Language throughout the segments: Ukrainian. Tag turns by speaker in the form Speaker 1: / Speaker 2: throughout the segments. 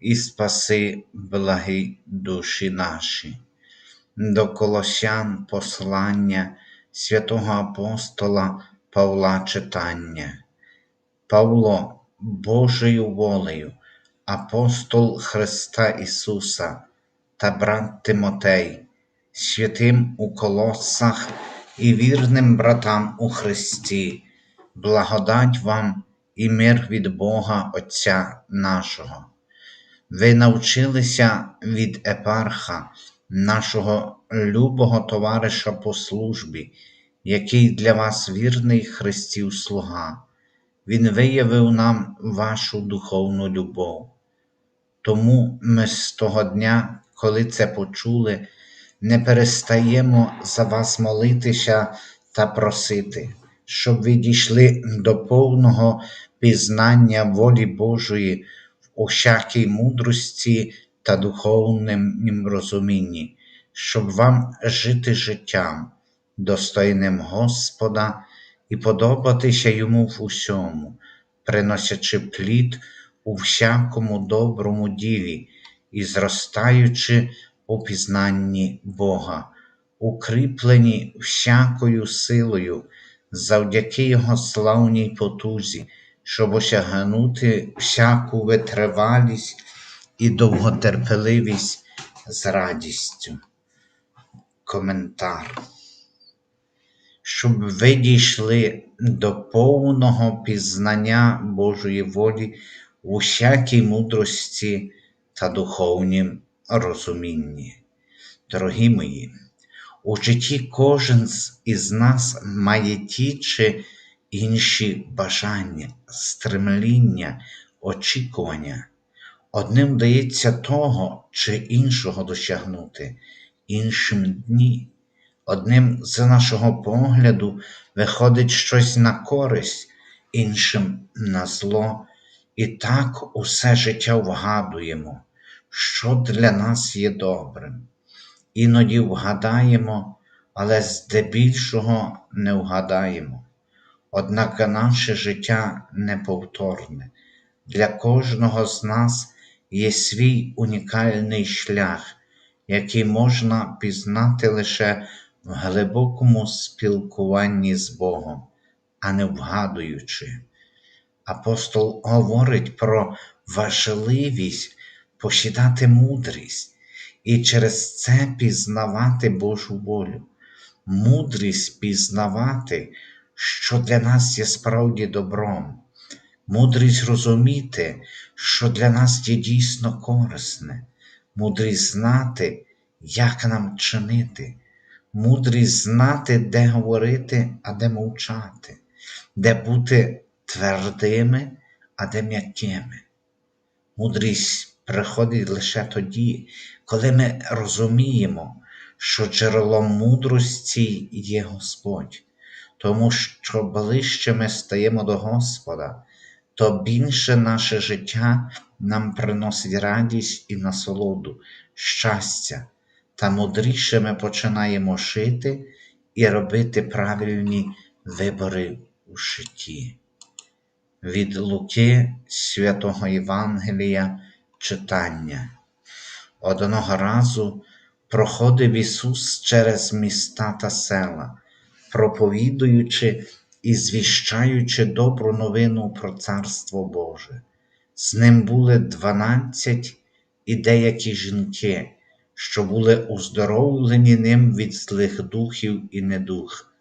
Speaker 1: і спаси благі душі наші. До Колосян послання святого апостола Павла читання. Павло Божою волею, апостол Христа Ісуса та брат Тимотей, святим у колосах і вірним братам у Христі, благодать вам і мир від Бога Отця нашого. Ви навчилися від епарха, нашого любого товариша по службі, який для вас вірний Христів слуга. Він виявив нам вашу духовну любов. Тому ми з того дня, коли це почули, не перестаємо за вас молитися та просити, щоб ви дійшли до повного пізнання волі Божої усякій мудрості та духовнім розумінні, щоб вам жити життям, достойним Господа і подобатися йому в усьому, приносячи плід у всякому доброму ділі і зростаючи у пізнанні Бога, укріплені всякою силою завдяки Його славній потузі, щоб осягнути всяку витривалість і довготерпеливість з радістю. Коментар. Щоб ви дійшли до повного пізнання Божої волі в усякій мудрості та духовнім розумінні. Дорогі мої, у житті кожен із нас має ті чи інші бажання, стремління, очікування. Одним дається того чи іншого досягнути, іншим дні. Одним з нашого погляду виходить щось на користь, іншим на зло, і так усе життя вгадуємо, що для нас є добрим. Іноді вгадаємо, але здебільшого не вгадаємо. Однак наше життя неповторне. Для кожного з нас є свій унікальний шлях, який можна пізнати лише в глибокому спілкуванні з Богом, а не вгадуючи. Апостол говорить про важливість посідати мудрість і через це пізнавати Божу волю, мудрість пізнавати, що для нас є справді добром, мудрість розуміти, що для нас є дійсно корисне, мудрість знати, як нам чинити, мудрість знати, де говорити, а де мовчати, де бути твердими, а де м'якими. Мудрість приходить лише тоді, коли ми розуміємо, що джерелом мудрості є Господь, тому що ближче ми стаємо до Господа, то більше наше життя нам приносить радість і насолоду, щастя, та мудріше ми починаємо жити і робити правильні вибори у житті. Від Луки святого Євангелія читання. Одного разу проходив Ісус через міста та села, проповідуючи і звіщаючи добру новину про Царство Боже. З ним були дванадцять і деякі жінки, що були оздоровлені ним від злих духів і недух.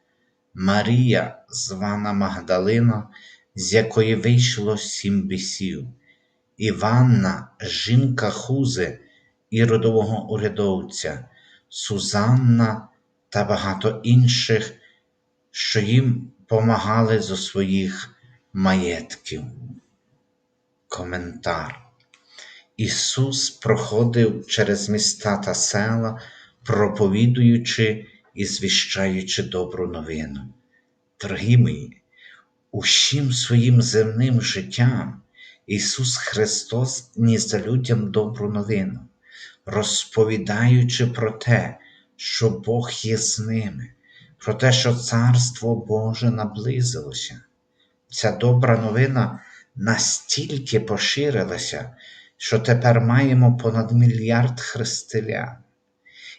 Speaker 1: Марія, звана Магдалина, з якої вийшло сім бісів, Іванна, жінка Хузи, іродового урядовця, Сузанна та багато інших, що їм помагали зо своїх маєтків. Коментар. Ісус проходив через міста та села, проповідуючи і звіщаючи добру новину. Дорогі мої, усім своїм земним життям Ісус Христос ніс за людям добру новину, розповідаючи про те, що Бог є з ними, про те, що Царство Боже наблизилося. Ця добра новина настільки поширилася, що тепер маємо понад мільярд християн.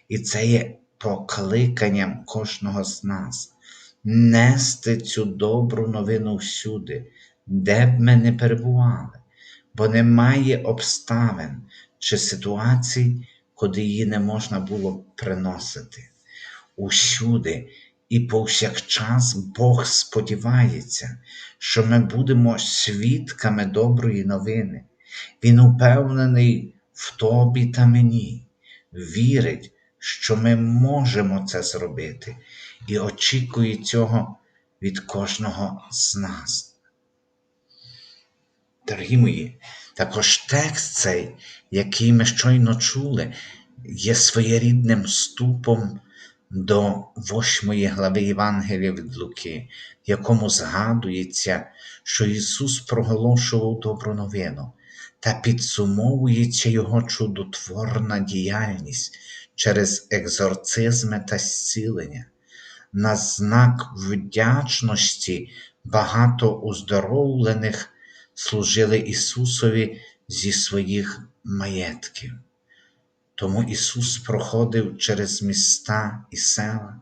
Speaker 1: І це є покликанням кожного з нас нести цю добру новину всюди, де б ми не перебували, бо немає обставин чи ситуацій, куди її не можна було приносити. Усюди і повсякчас Бог сподівається, що ми будемо свідками доброї новини. Він упевнений в тобі та мені, вірить, що ми можемо це зробити, і очікує цього від кожного з нас. Дорогі мої, також текст цей, який ми щойно чули, є своєрідним ступом до восьмої глави Євангелія від Луки, в якому згадується, що Ісус проголошував добру новину та підсумовується Його чудотворна діяльність через екзорцизми та зцілення. На знак вдячності багато уздоровлених служили Ісусові зі своїх маєтків. Тому Ісус проходив через міста і села,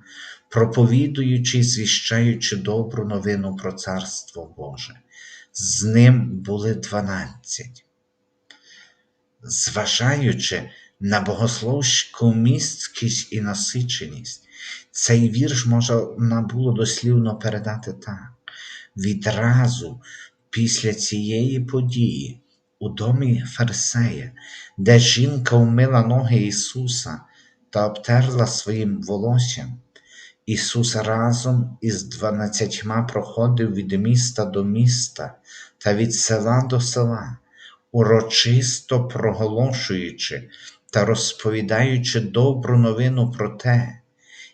Speaker 1: проповідуючи і звіщаючи добру новину про Царство Боже. З ним були дванадцять. Зважаючи на богословську місткість і насиченість, цей вірш можна було дослівно передати так. Відразу після цієї події у домі Фарисея, де жінка вмила ноги Ісуса та обтерла своїм волоссям, Ісус разом із дванадцятьма проходив від міста до міста та від села до села, урочисто проголошуючи та розповідаючи добру новину про те,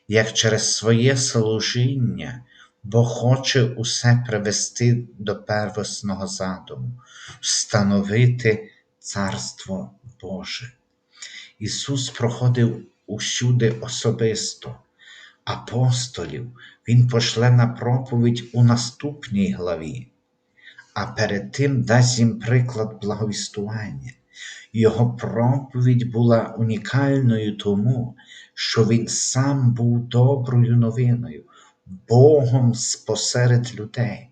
Speaker 1: як через своє служіння Бог хоче усе привести до первісного задуму, встановити Царство Боже. Ісус проходив усюди особисто, апостолів Він пошле на проповідь у наступній главі, а перед тим дасть їм приклад благовістування. Його проповідь була унікальною тому, що Він сам був доброю новиною, Богом спосеред людей.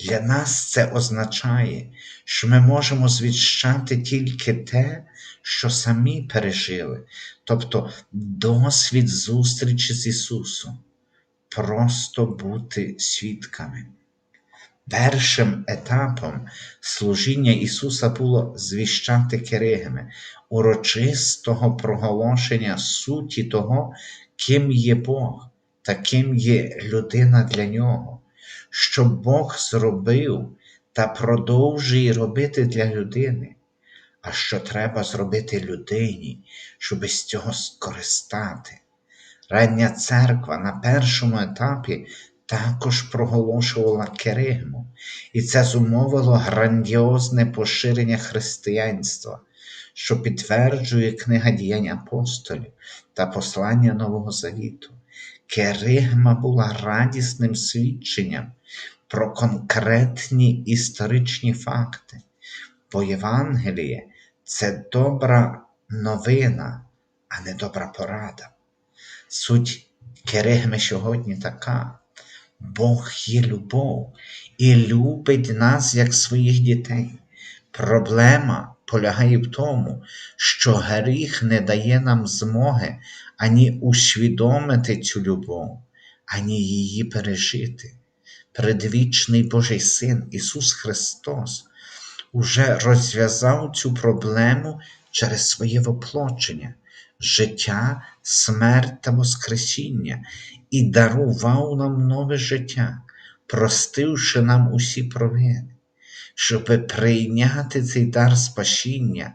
Speaker 1: Для нас це означає, що ми можемо звіщати тільки те, що самі пережили, тобто досвід зустрічі з Ісусом, просто бути свідками. Першим етапом служіння Ісуса було звіщати керигами, урочистого проголошення суті того, ким є Бог та ким є людина для нього що Бог зробив та продовжує робити для людини, а що треба зробити людині, щоб з цього скористати. Рання церква на першому етапі також проголошувала керигму, і це зумовило грандіозне поширення християнства, що підтверджує книга діянь апостолів та послання Нового Завіту. Керигма була радісним свідченням про конкретні історичні факти, бо Євангеліє це добра новина, а не добра порада. Суть керигми сьогодні така. Бог є любов і любить нас як своїх дітей. Проблема полягає в тому, що гріх не дає нам змоги ані усвідомити цю любов, ані її пережити. Предвічний Божий Син Ісус Христос уже розв'язав цю проблему через своє воплочення, життя, смерть та Воскресіння і дарував нам нове життя, простивши нам усі провини. Щоб прийняти цей дар спасіння,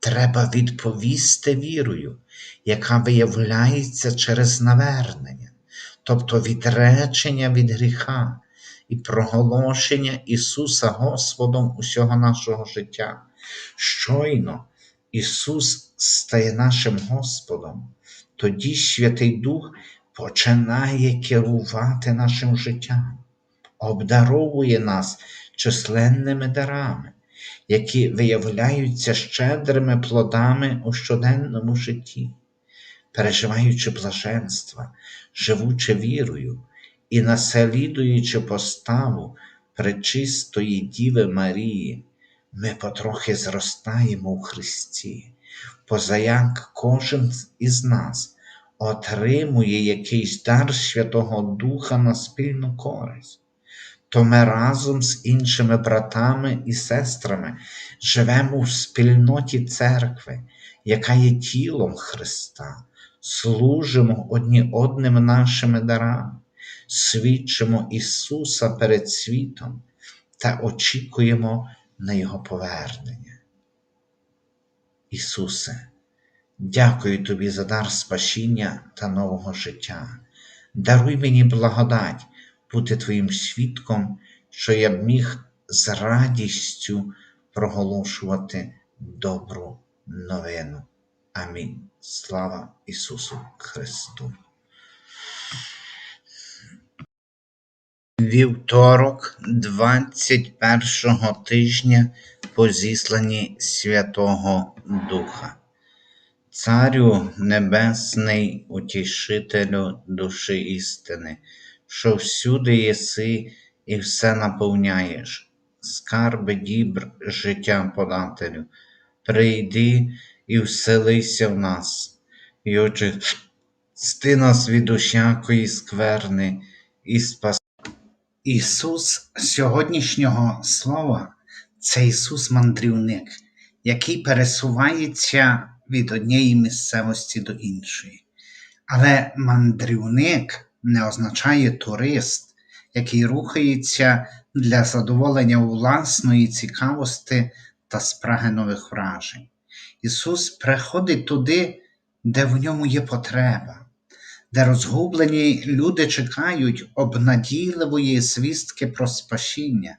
Speaker 1: треба відповісти вірою, яка виявляється через навернення, тобто відречення від гріха і проголошення Ісуса Господом усього нашого життя. Щойно Ісус стає нашим Господом, тоді Святий Дух починає керувати нашим життям, обдаровує нас численними дарами, які виявляються щедрими плодами у щоденному житті, переживаючи блаженства, живучи вірою і наслідуючи поставу пречистої Діви Марії, ми потрохи зростаємо у Христі, позаяк кожен із нас отримує якийсь дар Святого Духа на спільну користь то ми разом з іншими братами і сестрами живемо в спільноті церкви, яка є тілом Христа, служимо одні одним нашими дарами, свідчимо Ісуса перед світом та очікуємо на Його повернення. Ісусе, дякую Тобі за дар спасіння та нового життя. Даруй мені благодать бути Твоїм свідком, що я б міг з радістю проголошувати добру новину. Амінь. Слава Ісусу Христу. Вівторок 21 тижня по зісланні Святого Духа. Царю Небесний, утішителю душі істини що всюди єси і все наповняєш, скарби дібр життя подателю, прийди і вселися в нас, і очисти нас від усякої скверни і спаси. Ісус сьогоднішнього слова це Ісус мандрівник, який пересувається від однієї місцевості до іншої. Але мандрівник не означає турист, який рухається для задоволення власної цікавості та спраги нових вражень. Ісус приходить туди, де в ньому є потреба, де розгублені люди чекають обнадійливої звістки про спасіння,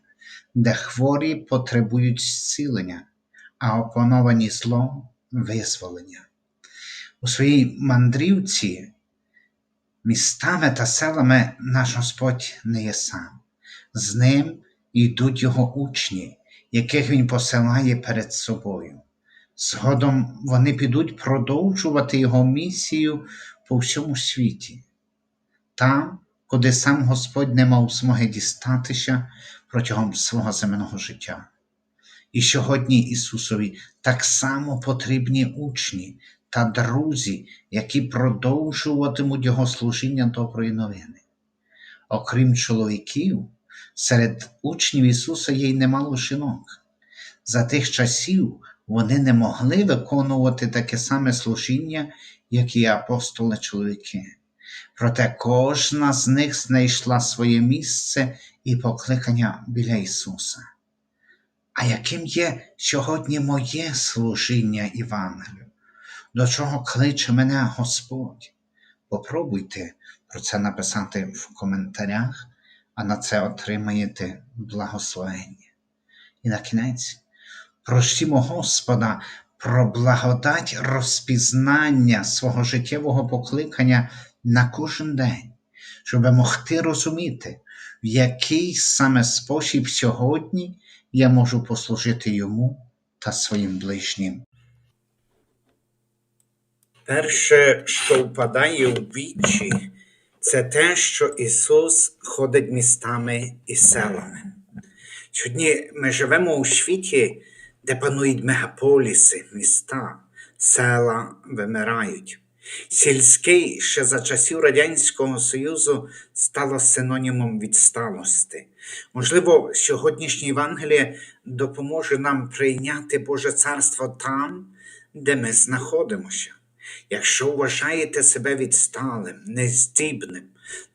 Speaker 1: де хворі потребують зцілення, а опановані злом визволення. У своїй мандрівці Містами та селами наш Господь не є сам, з ним йдуть його учні, яких Він посилає перед собою. Згодом вони підуть продовжувати Його місію по всьому світі, там, куди сам Господь не мав змоги дістатися протягом свого земного життя. І сьогодні Ісусові так само потрібні учні, та друзі, які продовжуватимуть Його служіння доброї новини. Окрім чоловіків, серед учнів Ісуса є й немало жінок. За тих часів вони не могли виконувати таке саме служіння, як і апостоли чоловіки. Проте кожна з них знайшла своє місце і покликання біля Ісуса. А яким є сьогодні моє служіння Євангелію? До чого кличе мене Господь. Попробуйте про це написати в коментарях, а на це отримаєте благословення. І на кінець просімо Господа про благодать розпізнання свого життєвого покликання на кожен день, щоб могти розуміти, в який саме спосіб сьогодні я можу послужити йому та своїм ближнім. Перше, що впадає у вічі, це те, що Ісус ходить містами і селами. Сьогодні ми живемо у світі, де панують мегаполіси, міста, села вимирають. Сільський ще за часів Радянського Союзу стало синонімом відсталості. Можливо, сьогоднішнє Євангеліє допоможе нам прийняти Боже Царство там, де ми знаходимося. Якщо вважаєте себе відсталим, нездібним,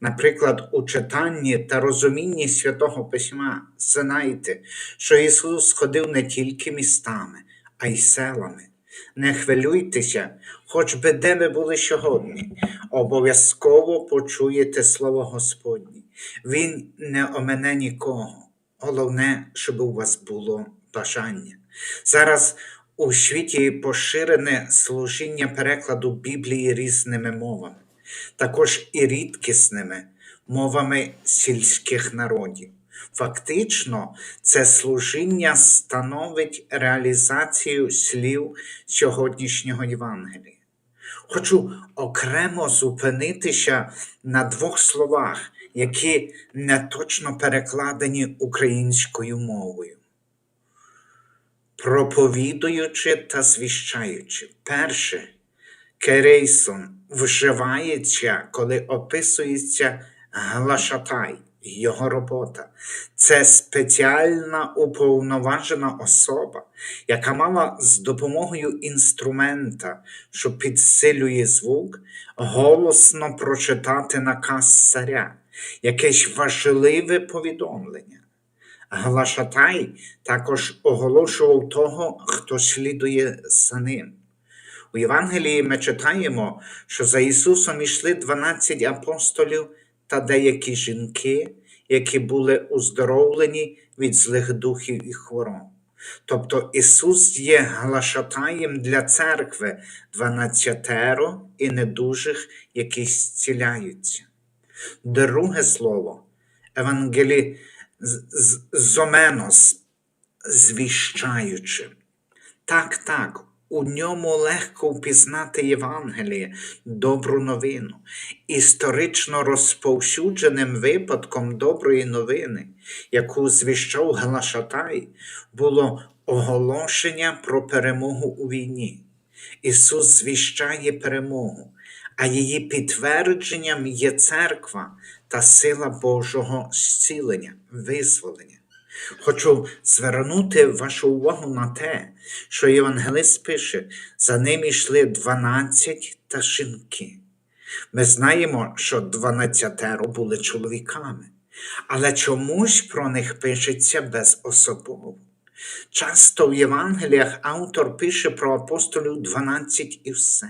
Speaker 1: наприклад, у читанні та розумінні святого Письма, знайте, що Ісус ходив не тільки містами, а й селами.
Speaker 2: Не хвилюйтеся, хоч би де ви були сьогодні. Обов'язково почуєте слово Господнє. Він не омене нікого. Головне, щоб у вас було бажання. Зараз у світі поширене служіння перекладу Біблії різними мовами, також і рідкісними мовами сільських народів. Фактично, це служіння становить реалізацію слів сьогоднішнього Євангелія. Хочу окремо зупинитися на двох словах, які неточно перекладені українською мовою. Проповідуючи та звіщаючи. Перше, керейсон вживається, коли описується глашатай, його робота. Це спеціальна уповноважена особа, яка мала з допомогою інструмента, що підсилює звук, голосно прочитати наказ царя, якесь важливе повідомлення. Глашатай також оголошував того, хто слідує за ним. У Євангелії ми читаємо, що за Ісусом йшли 12 апостолів та деякі жінки, які були уздоровлені від злих духів і хвороб. Тобто Ісус є глашатаєм для церкви дванадцятеро і недужих, які зціляються. Друге слово евангелі зоменос, звіщаючи. Так, так, у ньому легко впізнати Євангеліє, добру новину. Історично розповсюдженим випадком доброї новини, яку звіщав Глашатай, було оголошення про перемогу у війні. Ісус звіщає перемогу, а її підтвердженням є церква та сила Божого зцілення, визволення. Хочу звернути вашу увагу на те, що Євангелист пише, за ним йшли 12 та жінки. Ми знаємо, що дванадцятеро були чоловіками, але чомусь про них пишеться безособово. Часто в Євангеліях автор пише про апостолів 12 і все.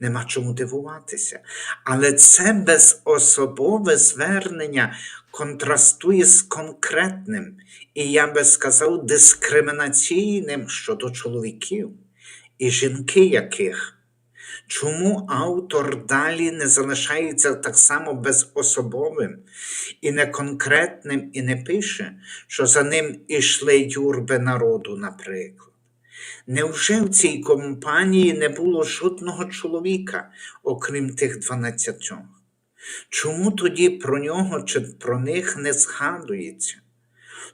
Speaker 2: Нема чому дивуватися. Але це безособове звернення контрастує з конкретним і, я би сказав, дискримінаційним щодо чоловіків і жінки яких. Чому автор далі не залишається так само безособовим і неконкретним і не пише, що за ним ішли юрби народу, наприклад? Невже в цій компанії не було жодного чоловіка, окрім тих дванадцятьох? Чому тоді про нього чи про них не згадується?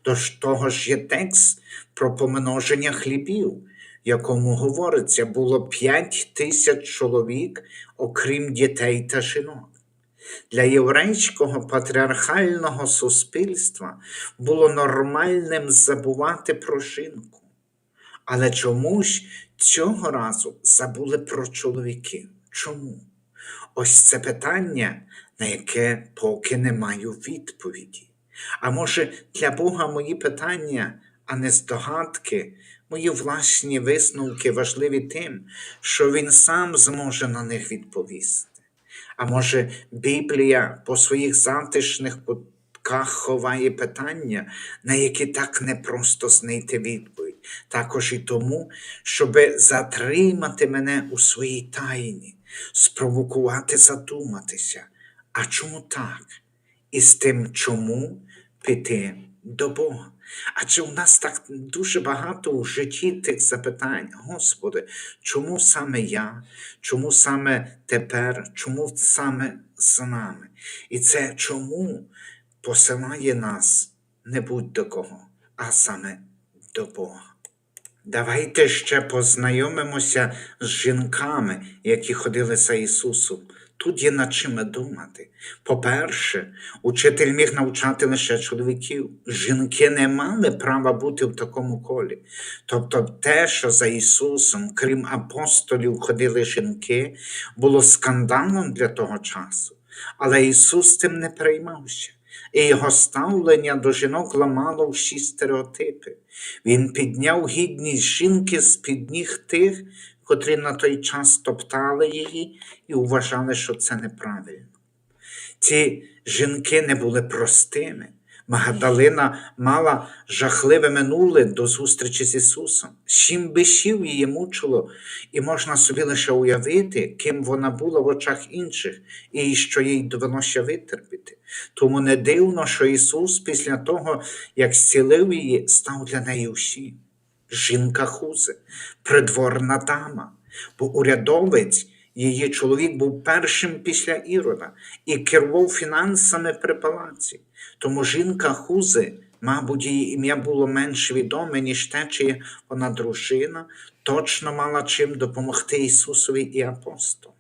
Speaker 2: Тож того ж є текст про помноження хлібів, якому говориться, було п'ять тисяч чоловік, окрім дітей та жінок. Для єврейського патріархального суспільства було нормальним забувати про жінку. Але чомусь цього разу забули про чоловіків. Чому? Ось це питання, на яке поки не маю відповіді. А може, для Бога мої питання, а не здогадки, мої власні висновки важливі тим, що Він сам зможе на них відповісти. А може, Біблія по своїх затишних кутках ховає питання, на які так непросто знайти відповідь, також і тому, щоби затримати мене у своїй тайні, спровокувати задуматися. А чому так? І з тим, чому піти до Бога? Адже у нас так дуже багато у житті тих запитань. Господи, чому саме я? Чому саме тепер? Чому саме з нами? І це чому посилає нас не будь до кого, а саме до Бога. Давайте ще познайомимося з жінками, які ходили за Ісусом. Тут є над чим думати. По-перше, учитель міг навчати лише чоловіків. Жінки не мали права бути в такому колі. Тобто те, що за Ісусом, крім апостолів, ходили жінки, було скандалом для того часу. Але Ісус тим не переймався. І його ставлення до жінок ламало всі стереотипи. Він підняв гідність жінки з-під ніг тих, котрі на той час топтали її і вважали, що це неправильно. Ці жінки не були простими. Магдалина мала жахливе минуле до зустрічі з Ісусом. Сім бишів її мучило, і можна собі лише уявити, ким вона була в очах інших, і що їй довелося витерпіти. Тому не дивно, що Ісус після того, як зцілив її, став для неї усім. Жінка Хузи, придворна дама, бо урядовець, її чоловік був першим після Ірода і керував фінансами при палаці. Тому жінка Хузи, мабуть, її ім'я було менш відоме, ніж те, чи вона дружина, точно мала чим допомогти Ісусові і апостолам.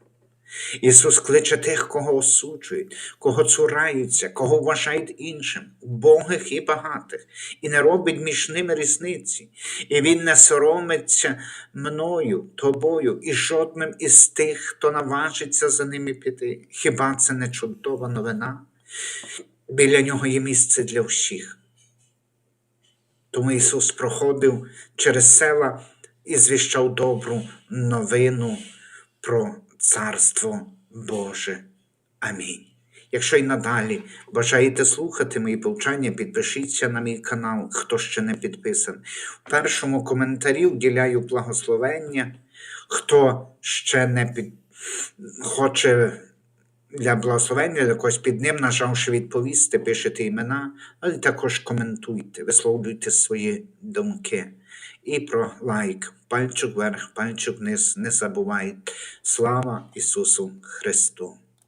Speaker 2: Ісус кличе тих, кого осуджують, кого цураються, кого вважають іншим, убогих і багатих, і не робить між ними різниці. І Він не соромиться мною, тобою і жодним із тих, хто наважиться за ними піти. Хіба це не чудова новина? Біля нього є місце для всіх. Тому Ісус проходив через села і звіщав добру новину про Царство Боже. Амінь. Якщо й надалі бажаєте слухати мої повчання, підпишіться на мій канал, хто ще не підписаний. В першому коментарі вділяю благословення. Хто ще не під... хоче для благословення якось під ним, нажавши відповісти, пишете імена, але також коментуйте, висловлюйте свої думки. І про лайк, пальчик вверх, пальчик вниз, не забувай. Слава Ісусу Христу!